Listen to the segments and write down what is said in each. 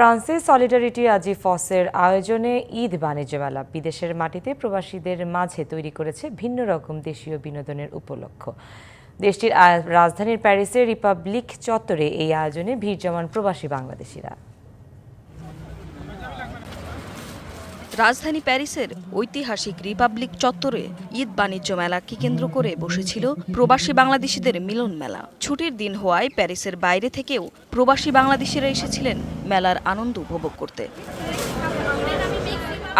ফ্রান্সে সলিডারিটি আজি ফসের আয়োজনে ঈদ বাণিজ্য মেলা। বিদেশের মাটিতে প্রবাসীদের মাঝে তৈরি করেছে ভিন্ন রকম দেশীয় বিনোদনের উপলক্ষ। দেশটির রাজধানীর প্যারিসের রিপাবলিক চত্বরে এই আয়োজনে ভিড় জমান প্রবাসী বাংলাদেশিরা। রাজধানী প্যারিসের ঐতিহাসিক রিপাবলিক চত্বরে ঈদ বাণিজ্য মেলাকে কেন্দ্র করে বসেছিল প্রবাসী বাংলাদেশিদের মিলন মেলা। ছুটির দিন হওয়ায় প্যারিসের বাইরে থেকেও প্রবাসী বাংলাদেশিরা এসেছিলেন মেলার আনন্দ উপভোগ করতে।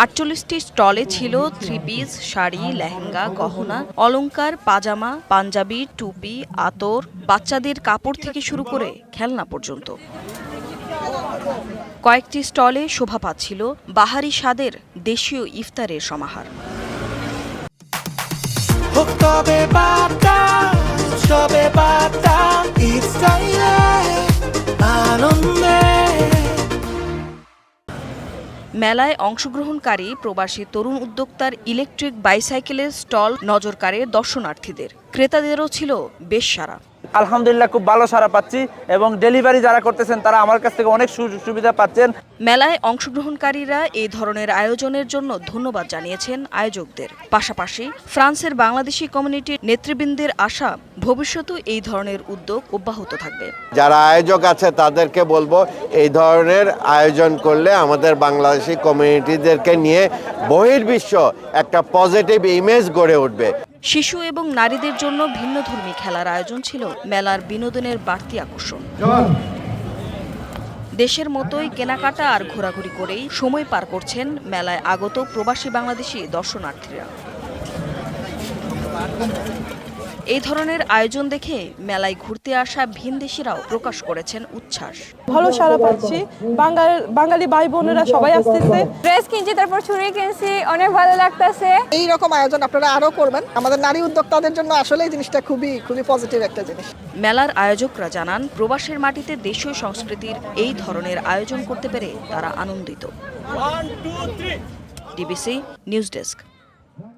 আটচল্লিশটি স্টলে ছিল থ্রি পিস শাড়ি, লেহেঙ্গা, গহনা, অলংকার, পাজামা, পাঞ্জাবি, টুপি, আতর, বাচ্চাদের কাপড় থেকে শুরু করে খেলনা পর্যন্ত। কয়েকটি স্টলে শোভা পাচ্ছিল বাহারি স্বাদের দেশীয় ইফতারের সমাহার। মেলায় অংশগ্রহণকারী প্রবাসী তরুণ উদ্যোক্তার ইলেকট্রিক বাইসাইকেলের স্টল নজর কাড়ে দর্শনার্থীদের। ক্রেতাদেরও ছিল বেশ সারা। আলহামদুলিল্লাহ খুব ভালো সারা পাচ্ছি এবং ডেলিভারি যারা করতেছেন তারা আমার কাছ থেকে অনেক সুযোগ সুবিধা পাচ্ছেন। মেলায় অংশগ্রহণকারীরা এই ধরনের আয়োজনের জন্য ধন্যবাদ জানিয়েছেন আয়োজকদের। পাশাপাশি ফ্রান্সের বাংলাদেশি কমিউনিটির নেতৃবৃন্দের আশা ভবিষ্যতেও এই ধরনের উদ্যোগ অব্যাহত থাকবে। যারা আয়োজক আছে তাদেরকে বলব এই ধরনের আয়োজন করলে আমাদের বাংলাদেশি কমিউনিটিদেরকে নিয়ে বহির্বিশ্ব একটা পজিটিভ ইমেজ গড়ে উঠবে। শিশু এবং নারীদের জন্য ভিন্নধর্মী খেলার আয়োজন ছিল। মেলার বিনোদনের বাড়তি আকর্ষণ। দেশের মতোই কেনাকাটা আর ঘোরাঘুরি করেই সময় পার করছেন মেলায় আগত প্রবাসী বাংলাদেশি দর্শনার্থীরা। এই ধরনের আয়োজন দেখে মেলায় ঘুরতে আসা ভিনদেশিরাও প্রকাশ করেছেন উচ্ছ্বাস। ভালো সারা পাচ্ছি। বাঙাল বাঙালি ভাই বোনেরা সবাই আসতেছে। ড্রেস কিনছি তারপর ছুরি কিনছি অনেক ভালো লাগতেছে। এই রকম আয়োজন আপনারা আরও করবেন। আমাদের নারী উদ্যোক্তাদের জন্য আসলে এই জিনিসটা খুবই খুবই পজিটিভ একটা জিনিস। মেলার আয়োজকরা জানান প্রবাসের মাটিতে দেশীয় সংস্কৃতির এই ধরনের আয়োজন করতে পেরে তারা আনন্দিত। DBC news desk.